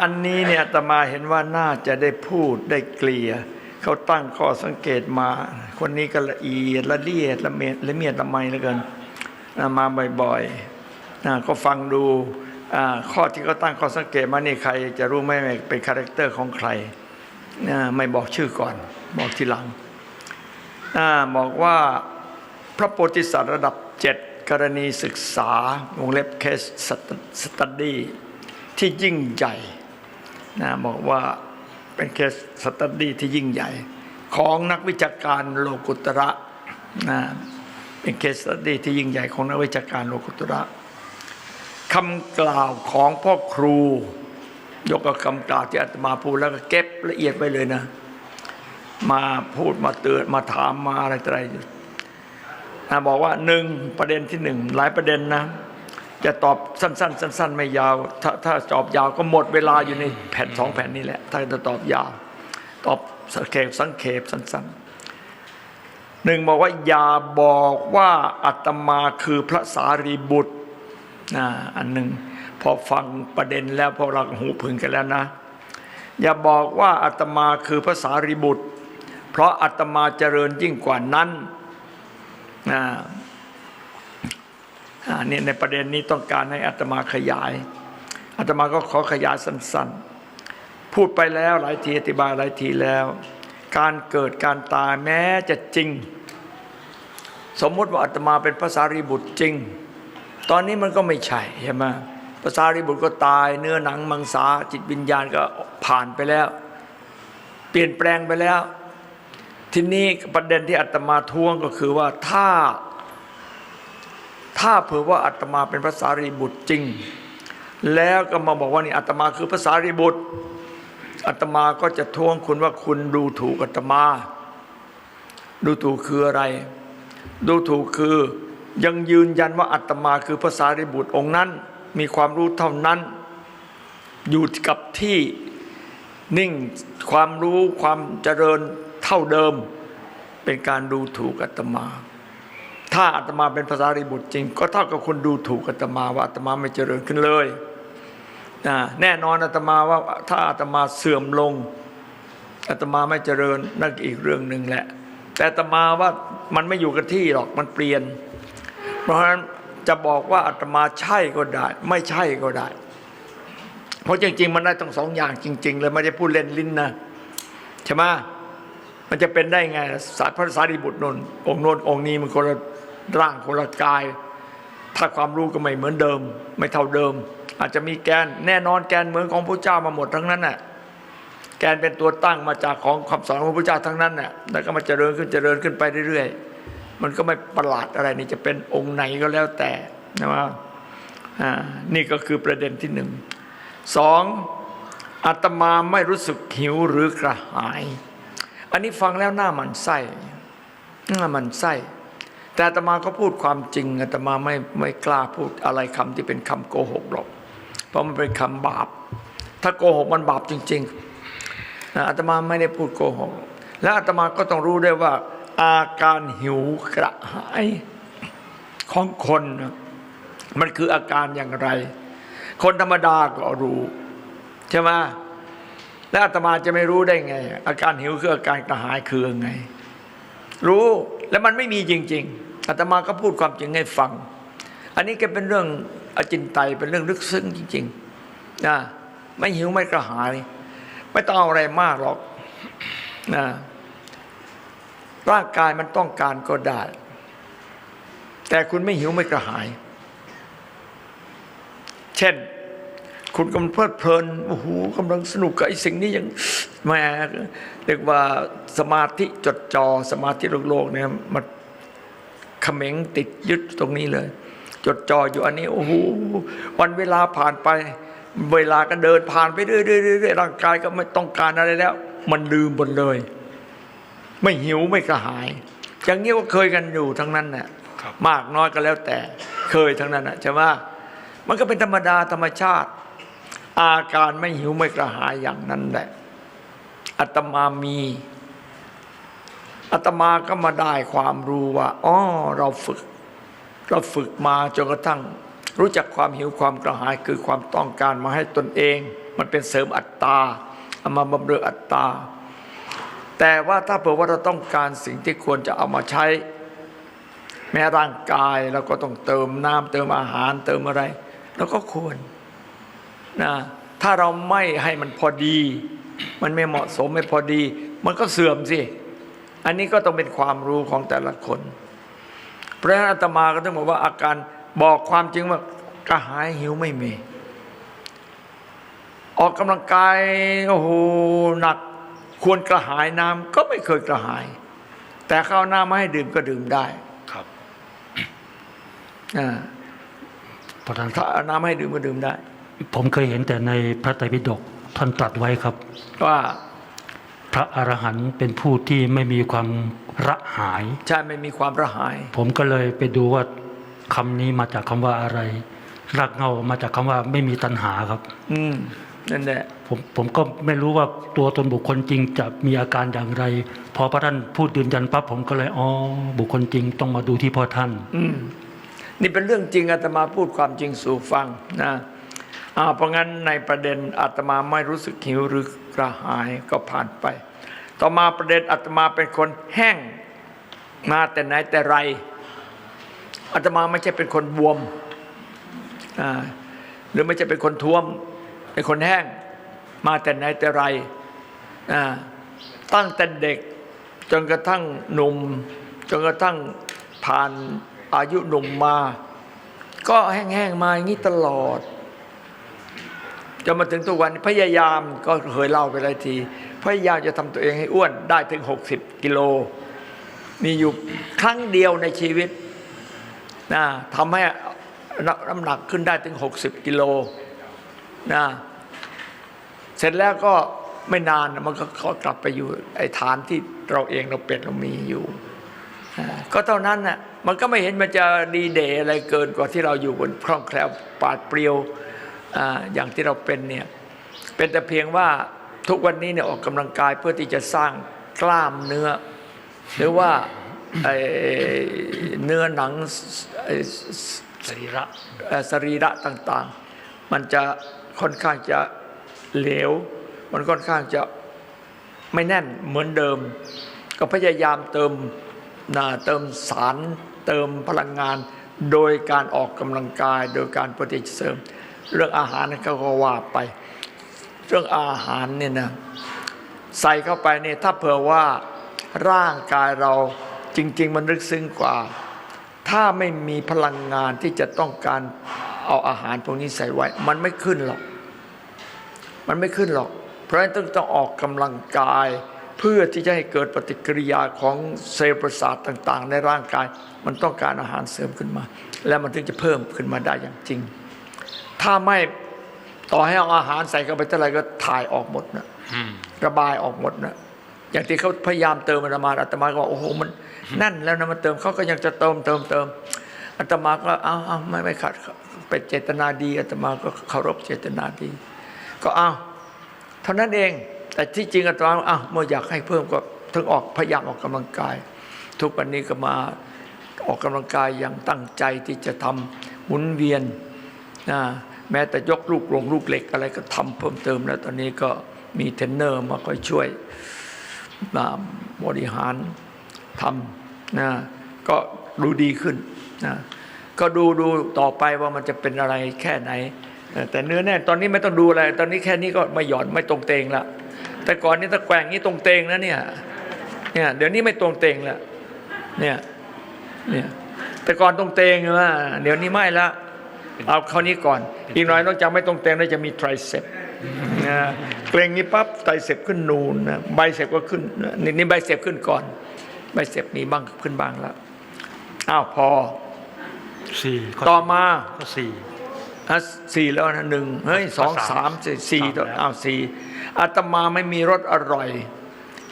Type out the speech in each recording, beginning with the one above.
อันนี้เนี่ยตมาเห็นว่าน่าจะได้พูดได้เกลี่ยเขาตั้งข้อสังเกตมา คนนี้ก็ละเอียดละเลียดละเมียดละเมียดละไมเหลือเกินมาบ่อยๆนะก็ฟังดูข้อที่เขาตั้งข้อสังเกตมานี่ใครจะรู้ไหมเป็นคาแรคเตอร์ของใครนะไม่บอกชื่อก่อน บอกทีหลังบอกว่าพระโพธิสัตว์ระดับเจ็ดกรณีศึกษาวงเล็บเคสสตัดดี้ ที่ยิ่งใหญ่นะบอกว่าเป็นเคสสตัดดี้ที่ยิ่งใหญ่ ของนักวิชาการโลกุตระนะเป็นเคสสตัดดี้ที่ยิ่งใหญ่ของนักวิชาการโลกุตระคำกล่าวของพ่อครู ยกกับคำกล่าวที่อาตมาพูดแล้วก็เก็บละเอียดไปเลยนะ มาพูดมาเตือนมาถามมาอะไรต่ออะไรนะบอกว่าหนึ่งประเด็นที่หนึ่งหลายประเด็นนะ จะตอบสั้น ๆ สั้น ๆ ไม่ยาว ถ้าถ้าตอบยาวก็หมดเวลาอยู่ในแผ่นสองแผ่นนี้แหละ ถ้าจะตอบยาว ตอบสังเขปสังเขปสั้น ๆ หนึ่งบอกว่าอย่าบอกว่าอาตมาคือพระสารีบุตรนะอันหนึ่งพอฟังประเด็นแล้วพอเราหูพึงกันแล้วนะ อย่าบอกว่าอาตมาคือพระสารีบุตร เพราะอาตมาเจริญยิ่งกว่านั้นนะ อ่าเนี่ยในประเด็นนี้ต้องการให้อาตมาขยายอาตมาก็ขอขยายสั้นๆ พูดไปแล้วหลายทีอธิบายหลายทีแล้ว การเกิดการตายแม้จะจริง สมมติว่าอาตมาเป็นภาษารีบุตรจริง ตอนนี้มันก็ไม่ใช่ใช่ไหมภาษารีบุตรก็ตาย เนื้อหนังมังสาจิตวิญญาณก็ผ่านไปแล้ว เปลี่ยนแปลงไปแล้ว ทีนี้ประเด็นที่อาตมาทวงก็คือว่าถ้า ถ้าเผื่อว่าอาตมาเป็นภาษารีบุตรจริง แล้วก็มาบอกว่านี่อาตมาคือภาษารีบุตรอาตมาก็จะท้วงคุณว่าคุณดูถูกอาตมา ดูถูกคืออะไร ดูถูกคือยังยืนยันว่าอาตมาคือภาษารีบุตรองค์นั้น มีความรู้เท่านั้น อยู่กับที่นิ่งความรู้ความเจริญเท่าเดิม เป็นการดูถูกอาตมา ถ้าอาตมาเป็นภาษารีบุตรจริง ก็เท่ากับคนดูถูกอาตมาว่าอาตมาไม่เจริญขึ้นเลยนะแน่นอนอาตมาว่าถ้าอาตมาเสื่อมลงอาตมาไม่เจริญนั่นอีกเรื่องหนึ่งแหละ แต่อาตมาว่ามันไม่อยู่กับที่หรอกมันเปลี่ยน เพราะฉะนั้นจะบอกว่าอาตมาใช่ก็ได้ ไม่ใช่ก็ได้ เพราะจริง ๆ มันได้ทั้งสองอย่างจริง ๆ เลยไม่ได้พูดเล่นลิ้นนะใช่ไหมมันจะเป็นได้ไงสายพระสารีบุตรนนท์องค์โนนองค์นี้มันคนละ ร่างคนละกาย ถ้าความรู้ก็ไม่เหมือนเดิม ไม่เท่าเดิม อาจจะมีแกนแน่นอนแกนเหมือนของพระเจ้ามาหมดทั้งนั้นน่ะแกนเป็นตัวตั้งมาจากของคำสอนของพระเจ้าทั้งนั้นน่ะแล้วก็มาเจริญขึ้นเจริญขึ้นไปเรื่อยๆ มันก็ไม่ประหลาดอะไรนี่จะเป็นองค์ไหนก็แล้วแต่นะว่าอ่านี่ก็คือประเด็นที่หนึ่งสองอาตมาไม่รู้สึกหิวหรือกระหาย อันนี้ฟังแล้วหน้ามันไส้หน้ามันไส้ แต่อาตมาก็พูดความจริงอาตมาไม่ไม่กล้าพูดอะไรคำที่เป็นคำโกหกหรอก เพราะมันเป็นคำบาป ถ้าโกหกมันบาปจริงๆนะอาตมาไม่ได้พูดโกหก และอาตมาก็ต้องรู้ได้ว่า อาการหิวกระหายของคนมันคืออาการอย่างไร คนธรรมดาก็รู้ใช่ไหมแล้วอาตมาจะไม่รู้ได้ไง อาการหิวคืออาการกระหายคือไง รู้ แล้วมันไม่มีจริง ๆอาตมาก็พูดความจริงให้ฟัง อันนี้ก็เป็นเรื่องอจินไตยเป็นเรื่องลึกซึ้งจริงๆนะไม่หิวไม่กระหาย ไม่ต้องเอาอะไรมากหรอกนะร่างกายมันต้องการก็ได้ แต่คุณไม่หิวไม่กระหาย เช่น คุณกำลังเพลิดเพลินโอ้โหกำลังสนุกกับไอ้สิ่งนี้ยังแหม เรียกว่าสมาธิจดจอสมาธิโลกโลกเนี่ยมันเขม็งติดยึดตรงนี้เลย จดจ่ออยู่อันนี้โอ้โหวันเวลาผ่านไป เวลาก็เดินผ่านไปเรื่อยๆร่างกายก็ไม่ต้องการอะไรแล้ว มันลืมหมดเลย ไม่หิวไม่กระหาย อย่างนี้ก็เคยกันอยู่ทั้งนั้นน่ะครับมากน้อยก็แล้วแต่เคยทั้งนั้นน่ะใช่ไหมมันก็เป็นธรรมดาธรรมชาติ อาการไม่หิวไม่กระหายอย่างนั้นแหละ อาตมามีอาตมาก็มาได้ความรู้ว่าอ๋อเราฝึก เราฝึกมาจนกระทั่ง รู้จักความหิวความกระหายคือความต้องการมาให้ตนเอง มันเป็นเสริมอัตตาเอามาบำเรออัตตา แต่ว่าถ้าเผื่อว่าเราต้องการสิ่งที่ควรจะเอามาใช้ แม้ร่างกายเราก็ต้องเติมน้ำเติมอาหารเติมอะไรเราก็ควรนะถ้าเราไม่ให้มันพอดี มันไม่เหมาะสมไม่พอดี มันก็เสื่อมสิ อันนี้ก็ต้องเป็นความรู้ของแต่ละคนเพราะฉะนั้นอาตมาก็ต้องบอกว่าอาการบอกความจริงว่ากระหายหิวไม่มี ออกกำลังกายโอ้โหหนัก ควรกระหายน้ำก็ไม่เคยกระหาย แต่ข้าวน้ำมาให้ดื่มก็ดื่มได้ครับอ่าประธานคถ้ารับเอาน้ำให้ดื่มก็ดื่มได้ ผมเคยเห็นแต่ในพระไตรปิฎก ท่านตรัสไว้ครับ ว่าพระอรหันต์เป็นผู้ที่ไม่มีความระหาย ใช่ไม่มีความระหาย ผมก็เลยไปดูว่าคำนี้มาจากคำว่าอะไรรากเหง้ามาจากคำว่าไม่มีตัณหาครับ อืมนั่นแหละผมผมก็ไม่รู้ว่าตัวตนบุคคลจริงจะมีอาการอย่างไร พอพระท่านพูดยืนยันปั๊บผมก็เลยอ๋อบุคคลจริงต้องมาดูที่พ่อท่าน อืมนี่เป็นเรื่องจริงอาตมาพูดความจริงสู่ฟังนะ อ่าเพราะงั้นในประเด็นอาตมาไม่รู้สึกหิวหรือกระหายก็ผ่านไป ต่อมาประเด็นอาตมาเป็นคนแห้งมาแต่ไหนแต่ไรอาตมาไม่ใช่เป็นคนบวมอ่าหรือไม่ใช่เป็นคนท้วม เป็นคนแห้ง มาแต่ไหนแต่ไรอ่าตั้งแต่เด็กจนกระทั่งหนุ่มจนกระทั่งผ่านอายุหนุ่มมา ก็แห้งๆมาอย่างนี้ตลอด จนมาถึงทุกวันพยายามก็เคยเล่าไปหลายที พยายามจะทำตัวเองให้อ้วนได้ถึง 60 กิโล มีอยู่ครั้งเดียวในชีวิตนะทำให้น้ำหนักขึ้นได้ถึง 60 กิโลนะเสร็จแล้วก็ไม่นานมันก็ก็กลับไปอยู่ไอ้ฐานที่เราเองเราเป็นเรามีอยู่ ก็เท่านั้นน่ะมันก็ไม่เห็นมันจะดีเดย์อะไรเกินกว่าที่เราอยู่บนคล่องแคล่วปาดเปรียว อย่างที่เราเป็นเนี่ยเป็นแต่เพียงว่าทุกวันนี้เนี่ยออกกำลังกายเพื่อที่จะสร้างกล้ามเนื้อ หรือว่าเนื้อหนังสรีระสรีระต่างๆ มันจะค่อนข้างจะเหลว มันค่อนข้างจะไม่แน่นเหมือนเดิม ก็พยายามเติมนะเติมสาร เติมพลังงาน โดยการออกกำลังกายโดยการปฏิเสริม เรื่องอาหารก็ว่าไป เรื่องอาหารเนี่ยนะใส่เข้าไปเนี่ยถ้าเผื่อว่าร่างกายเราจริง ๆ มันลึกซึ้งกว่า ถ้าไม่มีพลังงานที่จะต้องการเอาอาหารพวกนี้ใส่ไว้ มันไม่ขึ้นหรอก มันไม่ขึ้นหรอก เพราะฉะนั้นต้องต้องออกกำลังกาย เพื่อที่จะให้เกิดปฏิกิริยาของเซลล์ประสาทต่าง ๆ ในร่างกาย มันต้องการอาหารเสริมขึ้นมา แล้วมันถึงจะเพิ่มขึ้นมาได้อย่างจริง ถ้าไม่ต่อให้เอาอาหารใส่เข้าไปเท่าไหร่ก็ถ่ายออกหมดนะระบายออกหมดนะอย่างที่เขาพยายามเติมอาตมาอาตมาก็บอกโอ้โหมันนั่นแล้วนะมันเติมเขาก็ยังจะเติมเติมเติมอาตมาก็เอาเอาไม่ไม่ขัดเป็นเจตนาดีอาตมาก็เคารพเจตนาดี ก็เอาเท่านั้นเอง แต่ที่จริงอาตมาอ้าวเมื่ออยากให้เพิ่มก็ถึงออกพยายามออกกำลังกาย ทุกวันนี้ก็มาออกกำลังกายอย่างตั้งใจที่จะทำหมุนเวียนนะ แม้แต่ยกลูกลงลูกเหล็กอะไรก็ทำเพิ่มเติมแล้วตอนนี้ก็มีเทรนเนอร์มาคอยช่วยมาบริหารทำนะก็ดูดีขึ้นนะก็ดูดูต่อไปว่ามันจะเป็นอะไรแค่ไหน แต่เนื้อแน่ตอนนี้ไม่ต้องดูอะไร ตอนนี้แค่นี้ก็ไม่หย่อนไม่ตรงเตงละแต่ก่อนนี้ถ้าแกว่งนี้ตรงเตงนะเนี่ยเนี่ยเดี๋ยวนี้ไม่ตรงเตงล้วเนี่ยเนี่ยแต่ก่อนตรงเตงนะเดี๋ยวนี้ไม่ละ เอาคราวนี้ก่อน อีกหน่อยนอกจากไม่ตรงเตงแล้วจะมีไตรเซปนะเกรงนี้ปั๊บไตรเซปขึ้นนูนนะไบเซปก็ขึ้นนี่นี่ไบเซปขึ้นก่อนไบเซปมีบ้างขึ้นบ้างแล้วอ้าวพอสี่ข้ต่อมาข้อสี่อะสี่แล้วนะหนึ่งเฮ้ยสองสาสามมสี่สี่สามแล้วอ้าวสี่อาตมาไม่มีรสอร่อย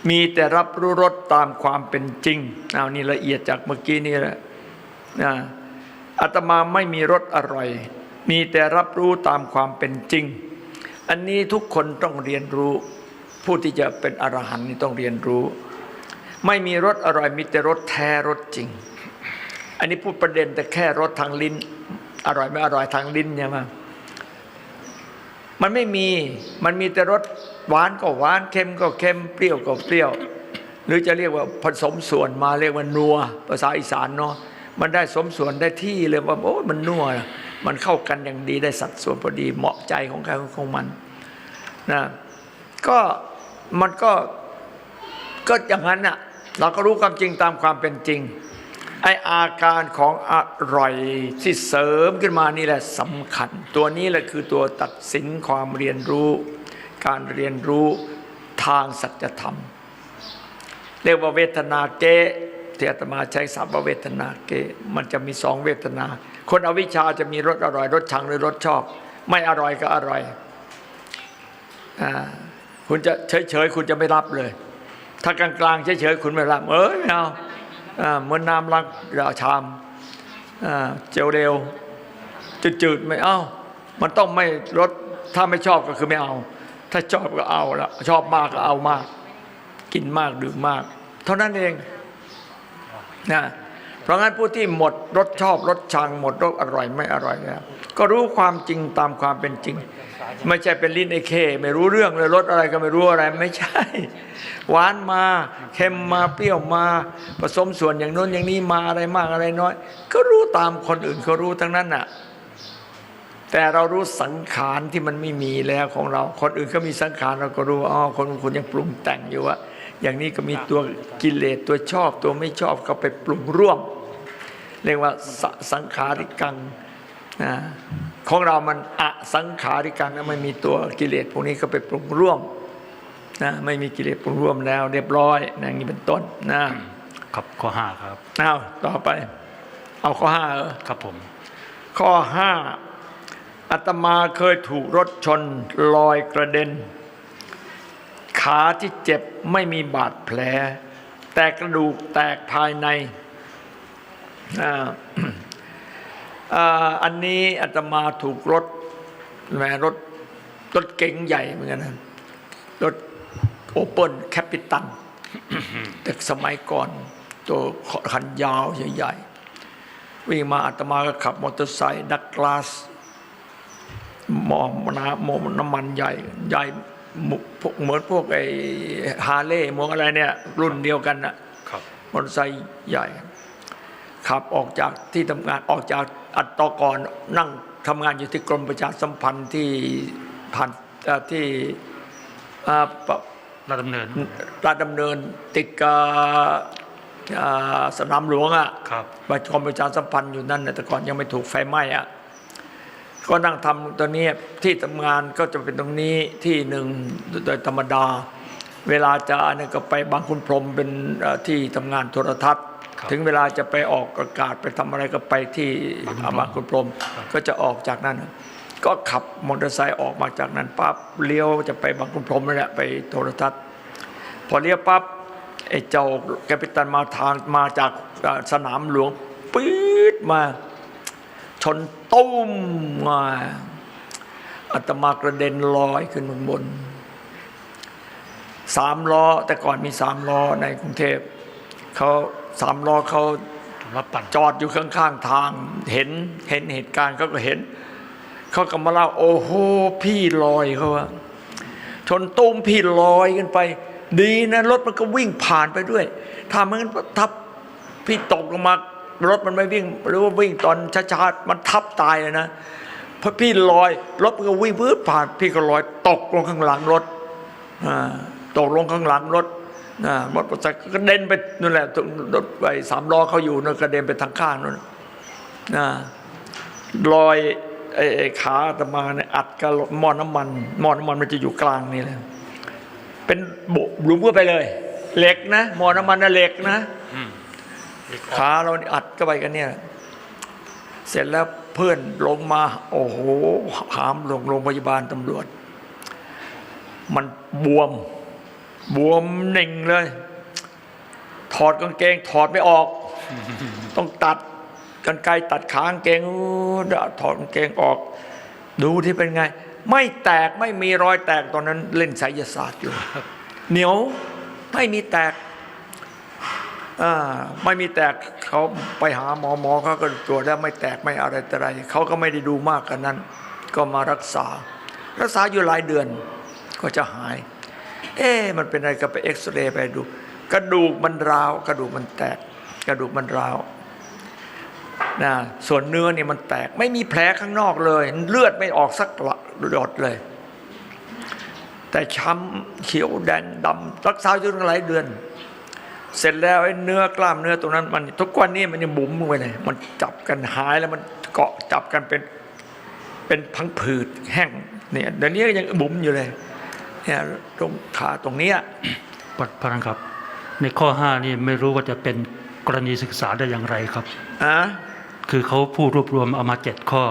มีแต่รับรู้รสตามความเป็นจริงเอานี่ละเอียดจากเมื่อกี้นี่แหละนะ อาตมาไม่มีรสอร่อย มีแต่รับรู้ตามความเป็นจริง อันนี้ทุกคนต้องเรียนรู้ ผู้ที่จะเป็นอรหันต์นี่ต้องเรียนรู้ ไม่มีรสอร่อย มีแต่รสแท้รสจริง อันนี้พูดประเด็นแต่แค่รสทางลิ้น อร่อยไม่อร่อยทางลิ้นใช่ไหมมันไม่มี มันมีแต่รสหวานก็หวานเค็มก็เค็มเปรี้ยวก็เปรี้ยว หรือจะเรียกว่าผสมส่วนมาเรียกว่านัว ภาษาอีสานเนาะ มันได้สมส่วนได้ที่เลยว่าโอ้มันนัวมันเข้ากันอย่างดีได้สัดส่วนพอดีเหมาะใจของใครของมันนะก็มันก็ก็อย่างนั้นน่ะเราก็รู้ความจริงตามความเป็นจริง ไออาการของอร่อยที่เสริมขึ้นมานี่แหละสำคัญ ตัวนี้แหละคือตัวตัดสินความเรียนรู้ การเรียนรู้ทางสัจธรรม เรียกว่าเวทนาเก ที่อาตมาใช้ศัพเวทนาเกมันจะมีสองเวทนา คนอวิชชาจะมีรสอร่อยรสชังหรือรสชอบ ไม่อร่อยก็อร่อยอคุณจะเฉยๆคุณจะไม่รับเลย ถ้ากลางๆเฉยๆคุณไม่รับเอ้ยไม่เอาเหมือนน้ำล้างชามอ่าเจลเร็วจืดๆไม่เอามันต้องไม่รสถ้าไม่ชอบก็คือไม่เอา ถ้าชอบก็เอาละชอบมากก็เอามาก กินมากดื่มมาก เท่านั้นเอง นะเพราะงั้นผู้ที่หมดรสชอบรสชังหมดรสอร่อยไม่อร่อยแล้วก็รู้ความจริงตามความเป็นจริง ไม่ใช่เป็นลิ้นไอเค ไม่รู้เรื่องเลยรสอะไรก็ไม่รู้อะไรไม่ใช่ หวานมาเค็มมาเปรี้ยวมา ผสมส่วนอย่างโน้นอย่างนี้มาอะไรมากอะไรน้อย ก็รู้ตามคนอื่นเขารู้ทั้งนั้นน่ะแต่เรารู้สังขารที่มันไม่มีแล้วของเรา คนอื่นก็มีสังขารเราก็รู้อ๋อคนคุณยังปรุงแต่งอยู่ว่า อย่างนี้ก็มีตัวกิเลสตัวชอบตัวไม่ชอบก็ไปปรุงร่วม เรียกว่าสสังขาริกังนะของเรามันอะสังขาริกังนะไม่มีตัวกิเลสพวกนี้ก็ไปปรุงร่วมนะไม่มีกิเลสปรุงร่วมแล้ว เรียบร้อยนะอย่างนี้เป็นต้นนะครับข้อห้าครับเอาต่อไป เอาข้อห้าเหรอครับผม ข้อห้าอาตมาเคยถูกรถชนลอยกระเด็น ขาที่เจ็บไม่มีบาดแผล แต่กระดูกแตกภายในอันนี้อาตมาถูกรถแหมรถรถเก๋งใหญ่เหมือนกันนะรถโอเปิลแคปิตันแต่สมัยก่อน ตัวคันยาวใหญ่ๆวิ่งมาอาตมาก็ขับมอเตอร์ไซค์ดักลาสมอมน้ำมน้ำมันใหญ่ใหญ่ เหมือนพวกไอ้ฮาร์เลย์หมวกอะไรเนี่ย รุ่นเดียวกันน่ะครับมอเตอร์ไซค์ใหญ่ ขับออกจากที่ทำงานออกจากอัตตกรนั่งทำงานอยู่ที่กรมประชาสัมพันธ์ที่ผ่านเอ่อที่อ่าปะราชดำเนินราชดำเนินติดกับอ่าสนามหลวงอะครับประกรมประชาสัมพันธ์อยู่นั่นน่ะแต่ก่อนยังไม่ถูกไฟไหม้อะ ก็นั่งทำตัวนี้ที่ทำงานก็จะเป็นตรงนี้ที่หนึ่งโดยธรรมดา เวลาจะอันนี้ก็ไปบางคุณพรหมเป็นเอ่อที่ทำงานโทรทัศน์ครับถึงเวลาจะไปออกอากาศไปทำอะไรก็ไปที่บางคุณพรหมก็จะออกจากนั้น ก็ขับมอเตอร์ไซค์ออกมาจากนั้นปั๊บเลี้ยวจะไปบางคุณพรหมนั่นแหละไปโทรทัศน์ พอเลี้ยวปั๊บไอ้เจ้าแกปิตันมาทางมาจากเอ่อสนามหลวงปี๊ดมา ชนตุ้มมาอาตมากระเด็นลอยขึ้นบนบนสามล้อแต่ก่อนมีสามล้อในกรุงเทพเขาสามล้อเขารับปั่นจอดอยู่ข้างๆทาง เห็นเห็นเหตุการณ์เขาก็เห็นเขาก็มาเล่าโอ้โหพี่ลอยเขาว่าชนตุ้มพี่ลอยกันไป ดีนะรถมันก็วิ่งผ่านไปด้วยถ้ามันทับพี่ตกลงมา รถมันไม่วิ่งหรือว่าวิ่งตอนช้าๆมันทับตายเลยนะเพราะพี่ลอยรถมันก็วิ่งพื้นผ่าน พี่ก็ลอยตกลงข้างหลังรถตกลงข้างหลังรถรถมอเตอร์ไซค์ก็กระเด็นไปนั่นแหละรถไปสามล้อเขาอยู่นั่นกระเด็นไปทางข้างนั่นลอยไอ้ขาตมาเนี่ยอัดกับหม้อน้ำมันหม้อน้ำมันมันจะอยู่กลางนี่แหละเป็นบุหลุมก็ไปเลย เหล็กนะหมอน้ำมันนะเหล็กนะอื ขาเราอัดเข้าไปกันเนี่ย เสร็จแล้วเพื่อนลงมา โอ้โหหามลงโรงพยาบาลตำรวจ มันบวม บวมหนึ่งเลย ถอดกางเกง ถอดไม่ออก ต้องตัดกันไกรตัดขากางเกงถอดกางเกงออก ดูที่เป็นไง ไม่แตกไม่มีรอยแตกตอนนั้นเล่นไสยศาสตร์อยู่เหนียวไม่มีแตก ไม่มีแตกเขาไปหาหมอหมอเขาก็ตรวจแล้วไม่แตกไม่อะไรแต่อะไรเขาก็ไม่ได้ดูมากกันนั้น ก็มารักษา รักษาอยู่หลายเดือนก็จะหาย เอ๊มันเป็นอะไรก็ไปเอ็กซเรย์ไปดู กระดูกมันร้าว กระดูกมันแตก กระดูกมันร้าวนะส่วนเนื้อเนี่ยมันแตกไม่มีแผลข้างนอกเลย เลือดไม่ออกสักหยดเลย แต่ช้ำเขียวแดงดำรักษาอยู่ตั้งหลายเดือน เสร็จแล้วไอ้เนื้อกล้ามเนื้อตรงนั้น มันทุกวันนี้มันยังบุ๋มลงไปเลยมันจับกันหายแล้วมันเกาะจับกันเป็นเป็นพังผืดแห้งเนี่ยเดี๋ยวนี้ก็ยังบุ๋มอยู่เลยเนี่ยตรงขาตรงเนี้ยพระพระท่านครับ ในข้อห้านี่ไม่รู้ว่าจะเป็นกรณีศึกษาได้อย่างไรครับอะคือเขาพูดรวบรวมเอามาเจ็ดข้อ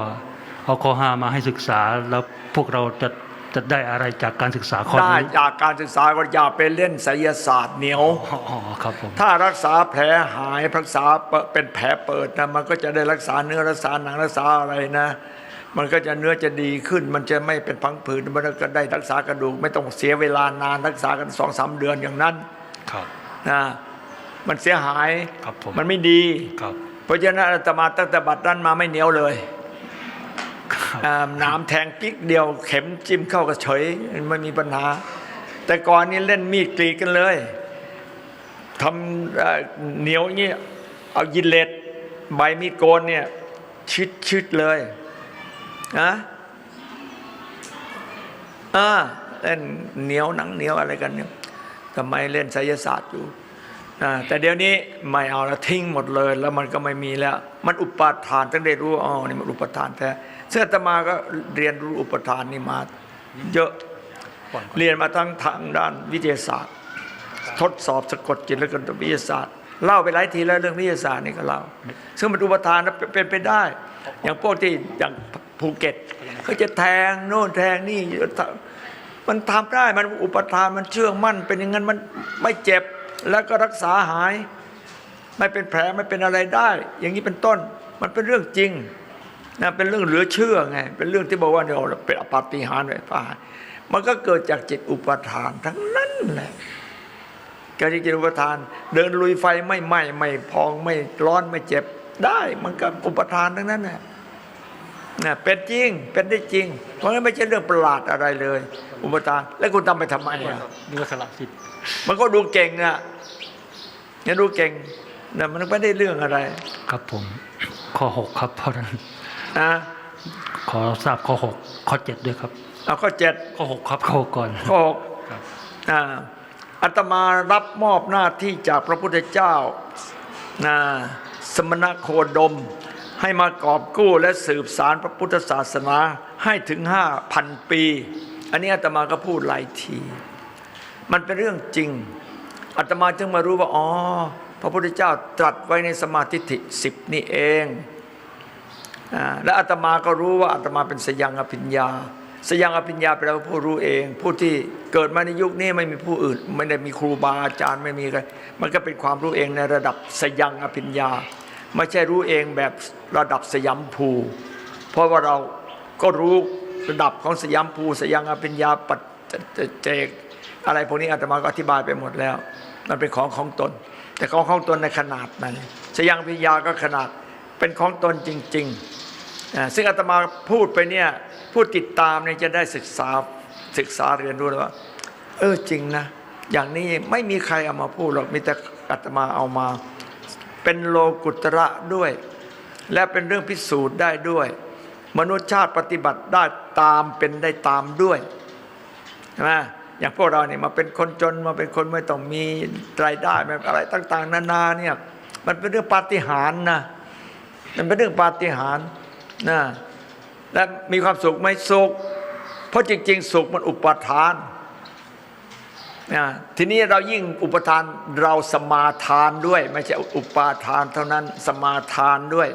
เอาข้อห้ามาให้ศึกษาแล้วพวกเราจะ จะได้อะไรจากการศึกษาข้อได้นี้จากการศึกษาก็อย่าไปเล่นไสยศาสตร์เหนียวอ๋ออ๋อครับผมถ้ารักษาแผลหายรักษาเป็นแผลเปิดนะมันก็จะได้รักษาเนื้อรักษาหนังรักษาอะไรนะ มันก็จะเนื้อจะดีขึ้น มันจะไม่เป็นพังผืดมันก็ได้รักษากระดูก ไม่ต้องเสียเวลานานรักษากันสองสามเดือนอย่างนั้นครับนะมันเสียหายครับผมมันไม่ดีครับเพราะฉะนั้นอาตมาตั้งแต่บัดนั้นมาไม่เหนียวเลยครับอ่า น้ำแทงกิ๊กเดียวเข็มจิ้มเข้าก็เฉยไม่มีปัญหา แต่ก่อนนี้เล่นมีดกรีดกันเลยทำเหนียวอย่างนี้เอายินเล็ดใบมีดโกนเนี่ยชิดชิดเลยนะอ่าเล่นเหนียวหนังเหนียวอะไรกันเนี่ยทำไมเล่นไสยศาสตร์อยู่แต่เดี๋ยวนี้ไม่เอาแล้วทิ้งหมดเลย แล้วมันก็ไม่มีแล้ว มันอุปาทานตั้งได้รู้อ๋อนี่มันอุปทานแท้ เสื้ออาตมาก็เรียนรู้อุปทานนี่มาเยอะเรียนมาทั้งทางด้านวิทยาศาสตร์ ทดสอบสะกดจิตและกันวิทยาศาสตร์เล่าไปหลายทีแล้วเรื่องวิทยาศาสตร์นี่ก็เล่าซึ่งมันอุปทานนะเป็นเป็นไปได้ อย่างพวกที่อย่างภูเก็ตเขาจะแทงโน่นแทงนี่มันทำได้มันอุปทานมันเชื่องมั่น เป็นอย่างนั้นมันไม่เจ็บแล้วก็รักษาหาย ไม่เป็นแผลไม่เป็นอะไรได้ อย่างนี้เป็นต้นมันเป็นเรื่องจริง นะเป็นเรื่องเหลือเชื่อไง เป็นเรื่องที่บอกว่าเนี่ยเป็นอปาฏิหาริย์ไฟฟ้ามันก็เกิดจากจิตอุปทานทั้งนั้นแหละการจิตอุปทาน เดินลุยไฟไม่ไหม้ไม่พองไม่ร้อนไม่เจ็บได้ มันก็อุปทานทั้งนั้นแหละนะเป็นจริงเป็นได้จริง เพราะงั้นไม่ใช่เรื่องประหลาดอะไรเลย อุปทาน แล้วคุณทำไปทำไมอะนี่ก็สละสิทธิ์มันก็ดูเก่งอะเนี่ยดูเก่งนะมันไม่ได้เรื่องอะไร ครับผมข้อหกครับพระท่าน นะขอทราบข้อหกข้อเจ็ดด้วยครับเอาข้อเจ็ดข้อหกครับข้อหกก่อนข้อหกครับอ่าอาตมารับมอบหน้าที่จากพระพุทธเจ้านะสมณโคดม ให้มากอบกู้และสืบสารพระพุทธศาสนาให้ถึงห้าพันปี อันนี้อาตมาก็พูดหลายที มันเป็นเรื่องจริงอาตมาจึงมารู้ว่าอ๋อพระพุทธเจ้าตรัสไว้ในสมาธิิสิบนี่เองอ่า และอาตมาก็รู้ว่าอาตมาเป็นสยังอภิญญา สยังอภิญญาแปลว่าผู้รู้เอง ผู้ที่เกิดมาในยุคนี้ไม่มีผู้อื่น ไม่ได้มีครูบาอาจารย์ไม่มีใครมันก็เป็นความรู้เองในระดับสยังอภิญญา ไม่ใช่รู้เองแบบระดับสยัมภู เพราะว่าเราก็รู้ระดับของสยัมภูสยังอภิญญาปัจเจกอะไรพวกนี้อาตมาก็อธิบายไปหมดแล้ว มันเป็นของของตน แต่ของของตนในขนาดไหนสยังพิญญาก็ขนาด เป็นของตนจริงๆ ซึ่งอาตมาพูดไปเนี่ยพูดติดตามเนี่ยจะได้ศึกษาศึกษาเรียนรู้เลยว่า เออจริงนะ อย่างนี้ไม่มีใครเอามาพูดหรอกมีแต่อาตมาเอามา เป็นโลกุตระด้วย และเป็นเรื่องพิสูจน์ได้ด้วย มนุษยชาติปฏิบัติได้ตามเป็นได้ตามด้วยใช่ไหมอย่างพวกเราเนี่ยมาเป็นคนจนมาเป็นคนไม่ต้องมีรายได้อะไรต่าง ๆ นานาเนี่ยมันเป็นเรื่องปาฏิหาริย์นะ มันเป็นเรื่องปาฏิหาริย์นะและมีความสุขไหมสุข เพราะจริง ๆ สุขมันอุปทานนะทีนี้เรายิ่งอุปทานเราสมาทานด้วย ไม่ใช่อุปาทานเท่านั้นสมาทานด้วย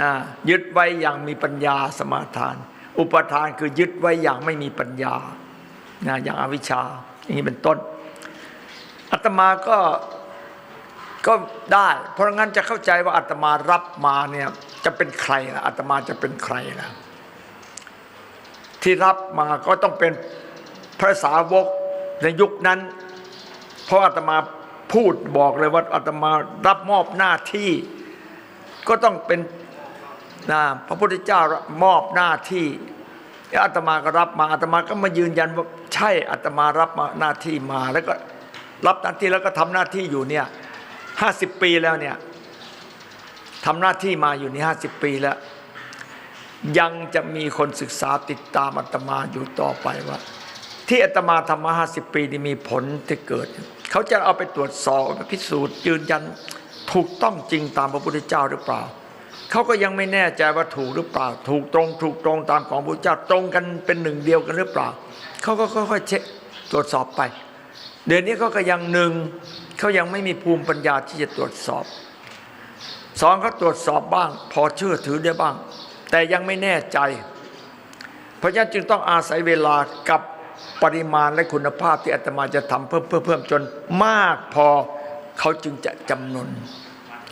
นะยึดไว้อย่างมีปัญญาสมาทาน อุปทานคือยึดไว้อย่างไม่มีปัญญานะอย่างอวิชชา อย่างนี้เป็นต้นอาตมาก็ ก็ได้ เพราะงั้นจะเข้าใจว่าอาตมารับมาเนี่ยจะเป็นใครล่ะอาตมาจะเป็นใครล่ะที่รับมาก็ต้องเป็นพระสาวกในยุคนั้น เพราะอาตมาพูดบอกเลยว่าอาตมารับมอบหน้าที่ ก็ต้องเป็นนะพระพุทธเจ้ามอบหน้าที่อาตมาก็รับมาอาตมาก็มายืนยันว่าใช่อาตมารับมาหน้าที่มา แล้วก็รับหน้าที่แล้วก็ทำหน้าที่อยู่เนี่ย ห้าสิบปีแล้วเนี่ยทำหน้าที่มาอยู่นี่ห้าสิบปีแล้ว ยังจะมีคนศึกษาติดตามอาตมาอยู่ต่อไปว่า ที่อาตมาทำมาห้าสิบปีนี่มีผลที่เกิด เขาจะเอาไปตรวจสอบไปพิสูจน์ยืนยันถูกต้องจริงตามพระพุทธเจ้าหรือเปล่า เขาก็ยังไม่แน่ใจว่าถูกหรือเปล่า ถูกตรงถูกตรงตามของพระพุทธเจ้าตรงกันเป็นหนึ่งเดียวกันหรือเปล่า เขาก็ค่อยๆเช็คตรวจสอบไป เดี๋ยวนี้เขาก็ยังหนึ่ง เขายังไม่มีภูมิปัญญาที่จะตรวจสอบ สองเขาตรวจสอบบ้าง พอเชื่อถือได้บ้าง แต่ยังไม่แน่ใจ เพราะฉะนั้นจึงต้องอาศัยเวลากับปริมาณและคุณภาพที่อาตมาจะทำเพิ่มเพิ่มเพิ่มจนมากพอเขาจึงจะจำนน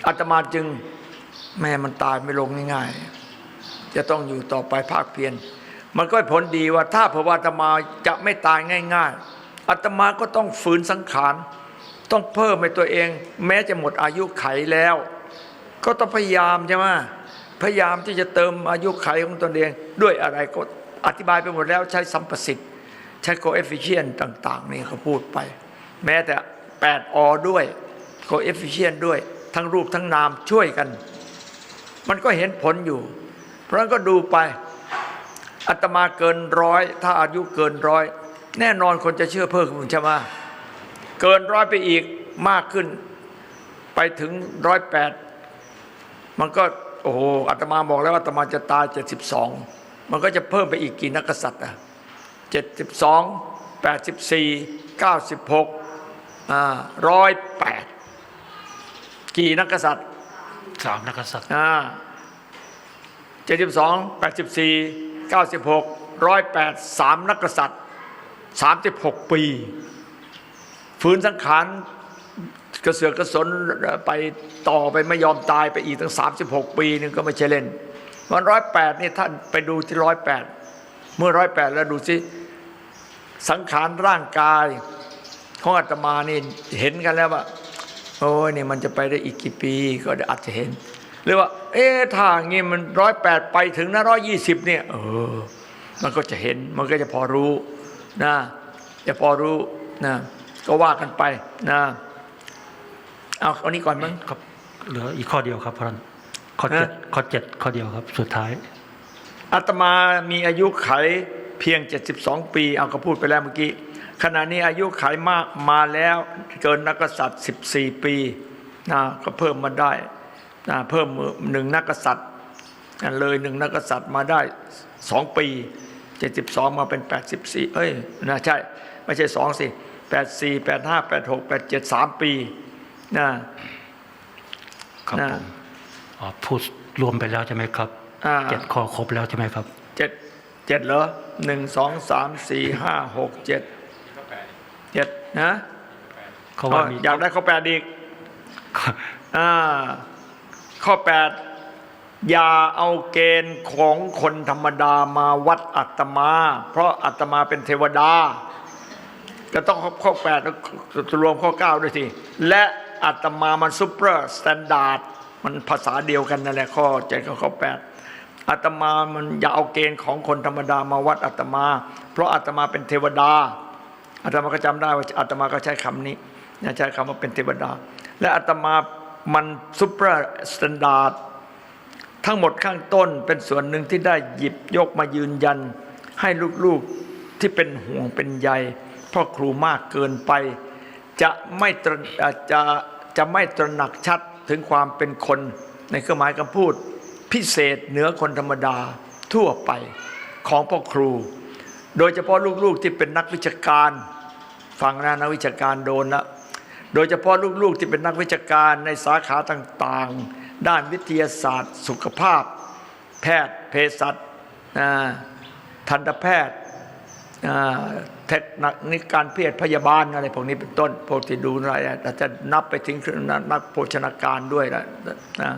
อาตมาจึงแม่มันตายไม่ลงง่ายๆ จะต้องอยู่ต่อไปภาคเพียรมันก็ผลดีว่าถ้าเพระว่าอาตมาจะไม่ตายง่าย ๆอาตมาก็ต้องฝืนสังขาร ต้องเพิ่มให้ตัวเอง แม้จะหมดอายุไขแล้ว ก็ต้องพยายามใช่ไหมพยายามที่จะเติมอายุไขของตนเอง ด้วยอะไรก็อธิบายไปหมดแล้วใช้สัมประสิทธิ์ ใช้ coefficient ต่าง ๆ นี่เขาพูดไป แม้แต่8อด้วย coefficient ด้วย ทั้งรูปทั้งนามช่วยกัน มันก็เห็นผลอยู่ เพราะฉะนั้นก็ดูไปอาตมาเกินร้อยถ้าอายุเกินร้อยแน่นอนคนจะเชื่อเพิ่มขึ้นใช่ไหม เกินร้อยไปอีกมากขึ้น ไปถึงร้อยแปดมันก็โอ้โหอาตมาบอกแล้วว่าอาตมาจะตายเจ็ดสิบสองมันก็จะเพิ่มไปอีกกี่นักกษัตริย์อะเจ็ดสิบสองแปดสิบสี่เก้าสิบหกอ่าร้อยแปดกี่นักกษัตริย์สามนักษัตริย์อ่าเจ็ดสิบสองแปดสิบสี่เก้าสิบหกร้อยแปดสามนักกษัตริย์สามสิบหกปี ฝืนสังขารกระเสือกกระสนไปต่อไปไม่ยอมตายไปอีกตั้ง 36 ปีนึงก็ไม่ใช่เล่นวันร้อยแปดนี่ท่านไปดูที่ร้อยแปดเมื่อร้อยแปดแล้วดูสิสังขารร่างกายของอาตมานี่เห็นกันแล้วว่าโอ้ยนี่มันจะไปได้อีกกี่ปีก็อาจจะเห็นหรือว่า เอ๊ะถ้าอย่างงี้มันร้อยแปดไปถึงนะร้อยยี่สิบเนี่ยเออมันก็จะเห็นมันก็จะพอรู้นะจะพอรู้นะ ก็ว่ากันไปนะเอาเอานี้ก่อนมั้งครับเหลืออีกข้อเดียวครับพระท่านข้อเจ็ดฮะข้อเจ็ดข้อเดียวครับ สุดท้ายอาตมามีอายุไขเพียง 72 ปี เอาก็พูดไปแล้วเมื่อกี้ขณะนี้อายุไขมากมาแล้วเกินนักกษัตริย์ 14 ปีนะก็เพิ่มมาได้นะเพิ่มหนึ่งนักกษัตริย์นะเลยหนึ่งนักกษัตริย์มาได้สองปี 72 มาเป็น 84 เอ้ยนะใช่ ไม่ใช่สองสิ 84 85 86 87 3 ปีนะครับนะผมอ๋อพูดรวมไปแล้วใช่ไหมครับอ่าเจ็ดข้อครบแล้วใช่ไหมครับเจ็ดเจ็ดเหรอหนึ่งสองสามสี่ห้าหกเจ็ดเจ็ดนะเขาว่ามีอยากได้ข้อแปดอีกอ่าข้อแปดอย่าเอาเกณฑ์ของคนธรรมดามาวัดอัตมา เพราะอัตมาเป็นเทวดา ก็ต้องข้อแปดรวมข้อเก้าด้วยสิและอัตมามันซูเปอร์สแตนดาร์ดมันภาษาเดียวกันนั่นแหละข้อเจ็ดกับข้อแปดอัตมามันอย่าเอาเกณฑ์ของคนธรรมดามาวัดอัตมา เพราะอัตมาเป็นเทวดาอาตมาก็จำได้ว่าอาตมาก็ใช้คำนี้นะใช้คำว่าเป็นเทวดา และอาตมามันซูเปอร์สแตนดาร์ดทั้งหมดข้างต้นเป็นส่วนหนึ่งที่ได้หยิบยกมายืนยัน ให้ลูกๆที่เป็นห่วงเป็นใย พ่อครูมากเกินไป จะไม่จะจะไม่ตระหนักชัดถึงความเป็นคน ในเครื่องหมายคำพูด พิเศษเหนือคนธรรมดาทั่วไปของพ่อครู โดยเฉพาะลูกๆที่เป็นนักวิชาการฟังนะนักวิชาการโดนละโดยเฉพาะลูกๆที่เป็นนักวิชาการในสาขาต่างๆ ด้านวิทยาศาสตร์ สุขภาพ แพทย์เภสัชทันตแพทย์ เทคนิคการแพทย์พยาบาลอะไรพวกนี้เป็นต้นพวกที่ดูอะไรอาจจะนับไปถึงนักโภชนาการด้วยนะนะ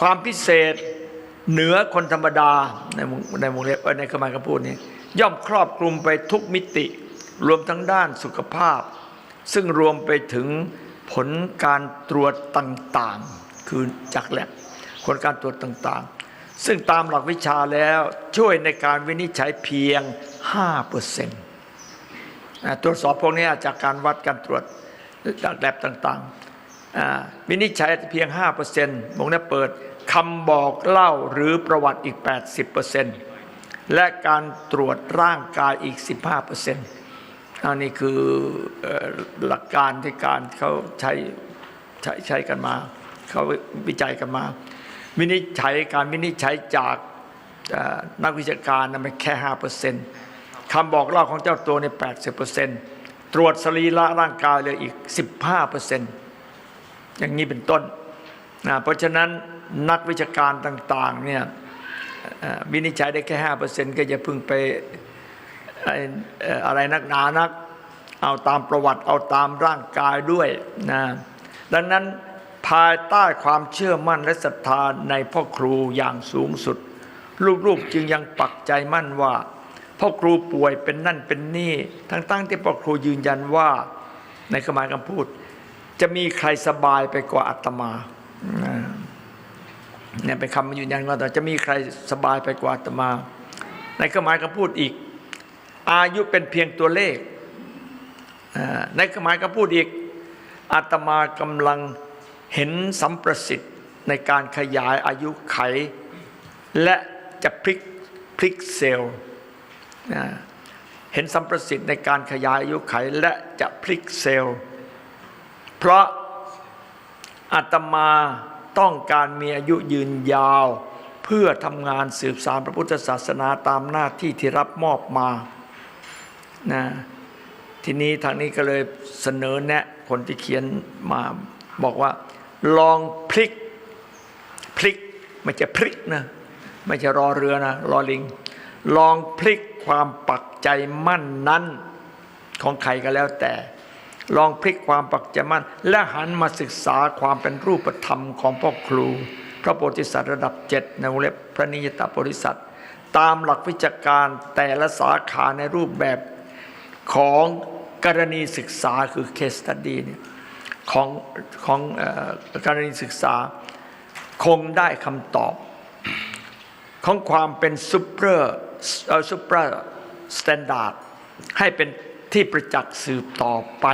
ความพิเศษเหนือคนธรรมดาในในวงเล็บในคำหมายคำพูดนี้ ย่อมครอบคลุมไปทุกมิติ รวมทั้งด้านสุขภาพ ซึ่งรวมไปถึงผลการตรวจต่างๆ คือจากแลบผลการตรวจต่างๆ ซึ่งตามหลักวิชาแล้วช่วยในการวินิจฉัยเพียง5%นะตรวจสอบพวกนี้จากการวัดการตรวจจากแลบต่างๆ วินิจฉัยเพียง 5%วงเนี้เปิดคำบอกเล่าหรือประวัติอีก 80%และการตรวจร่างกายอีก 15%อันนี้คือเอ่อหลักการที่การเขาใช้ใช้ใช้กันมา เขาวิจัยกันมา วินิจฉัยการวินิจฉัยจากนักวิชาการนะมันแค่ห้าเปอร์เซ็นต์คำบอกเล่าของเจ้าตัวในแปดสิบเปอร์เซ็นต์ตรวจสรีระร่างกายเลยอีกสิบห้าเปอร์เซ็นต์อย่างนี้เป็นต้นนะเพราะฉะนั้นนักวิชาการต่างๆเนี่ยวินิจฉัยได้แค่ห้าเปอร์เซ็นต์ก็อย่าพึ่งไปอะไรนักหนานัก เอาตามประวัติเอาตามร่างกายด้วยนะดังนั้น ภายใต้ความเชื่อมั่นและศรัทธาในพ่อครูอย่างสูงสุด ลูกๆจึงยังปักใจมั่นว่าพ่อครูป่วยเป็นนั่นเป็นนี่ ทั้งๆที่พ่อครูยืนยันว่าในขมายคำพูด จะมีใครสบายไปกว่าอาตมาเนี่ยเป็นคำยืนยันว่าแต่จะมีใครสบายไปกว่าอาตมา ในขมายคำพูดอีก อายุเป็นเพียงตัวเลขในขมายก็พูดอีกอาตมากำลัง เห็นสัมประสิทธิ์ในการขยายอายุไข และจะพลิกพลิกเซลล์เห็นสัมประสิทธิ์ในการขยายอายุไขและจะพลิกเซลล์ เพราะอาตมาต้องการมีอายุยืนยาว เพื่อทำงานสืบสารพระพุทธศาสนาตามหน้าที่ที่รับมอบมานะทีนี้ทางนี้ก็เลยเสนอแนะคนที่เขียนมาบอกว่า ลองพลิก พลิกไม่ใช่พลิกนะไม่ใช่รอเรือนะรอลิง ลองพลิกความปักใจมั่นนั้นของใครก็แล้วแต่ ลองพลิกความปักใจมั่น และหันมาศึกษาความเป็นรูปธรรมของพ่อครู พระโพธิสัตว์ระดับเจ็ดในวงเล็บพระนิยตโพธิสัตว์ตามหลักวิชาการแต่ละสาขาในรูปแบบของกรณีศึกษาคือ case study เนี่ย ของของเออกรณีศึกษา คงได้คำตอบ ของความเป็นซูเปอร์ซูเปอร์สแตนดาร์ดให้เป็นที่ประจักษ์สืบต่อไป